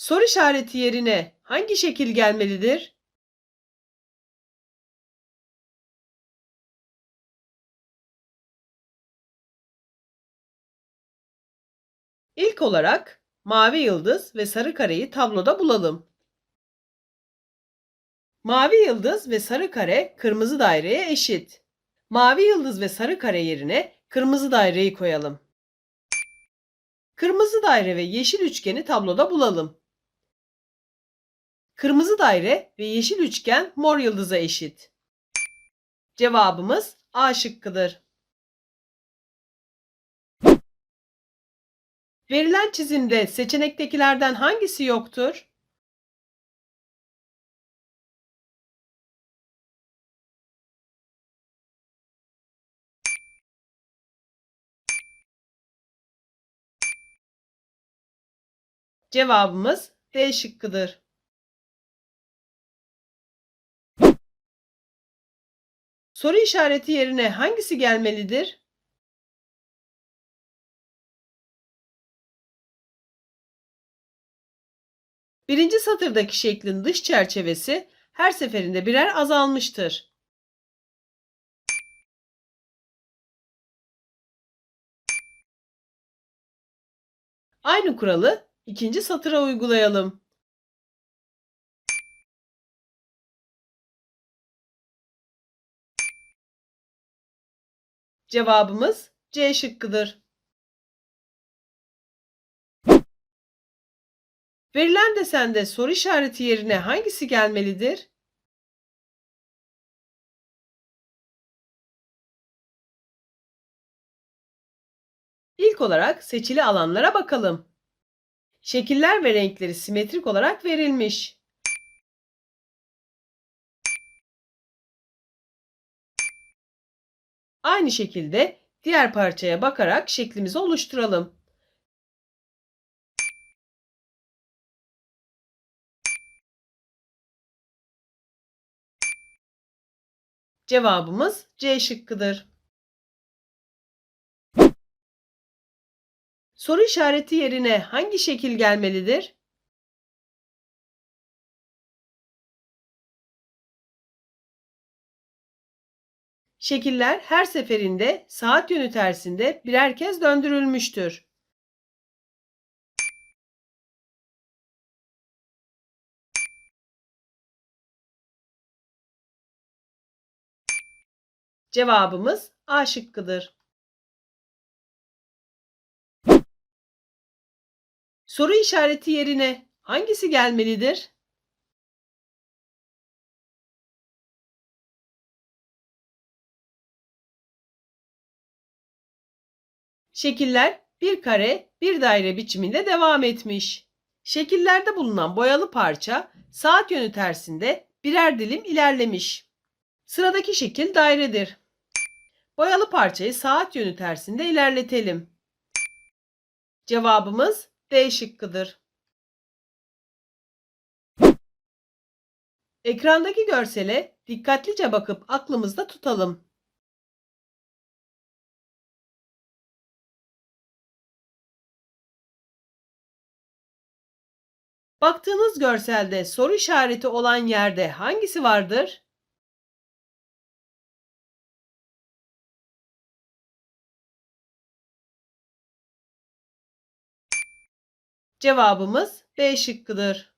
Soru işareti yerine hangi şekil gelmelidir? İlk olarak mavi yıldız ve sarı kareyi tabloda bulalım. Mavi yıldız ve sarı kare kırmızı daireye eşit. Mavi yıldız ve sarı kare yerine kırmızı daireyi koyalım. Kırmızı daire ve yeşil üçgeni tabloda bulalım. Kırmızı daire ve yeşil üçgen mor yıldıza eşit. Cevabımız A şıkkıdır. Verilen çizimde seçenektekilerden hangisi yoktur? Cevabımız D şıkkıdır. Soru işareti yerine hangisi gelmelidir? Birinci satırdaki şeklin dış çerçevesi her seferinde birer azalmıştır. Aynı kuralı ikinci satıra uygulayalım. Cevabımız C şıkkıdır. Verilen desende soru işareti yerine hangisi gelmelidir? İlk olarak seçili alanlara bakalım. Şekiller ve renkleri simetrik olarak verilmiş. Aynı şekilde diğer parçaya bakarak şeklimizi oluşturalım. Cevabımız C şıkkıdır. Soru işareti yerine hangi şekil gelmelidir? Şekiller her seferinde saat yönü tersinde birer kez döndürülmüştür. Cevabımız A şıkkıdır. Soru işareti yerine hangisi gelmelidir? Şekiller bir kare, bir daire biçiminde devam etmiş. Şekillerde bulunan boyalı parça saat yönü tersinde birer dilim ilerlemiş. Sıradaki şekil dairedir. Boyalı parçayı saat yönü tersinde ilerletelim. Cevabımız D şıkkıdır. Ekrandaki görsele dikkatlice bakıp aklımızda tutalım. Baktığınız görselde soru işareti olan yerde hangisi vardır? Cevabımız B şıkkıdır.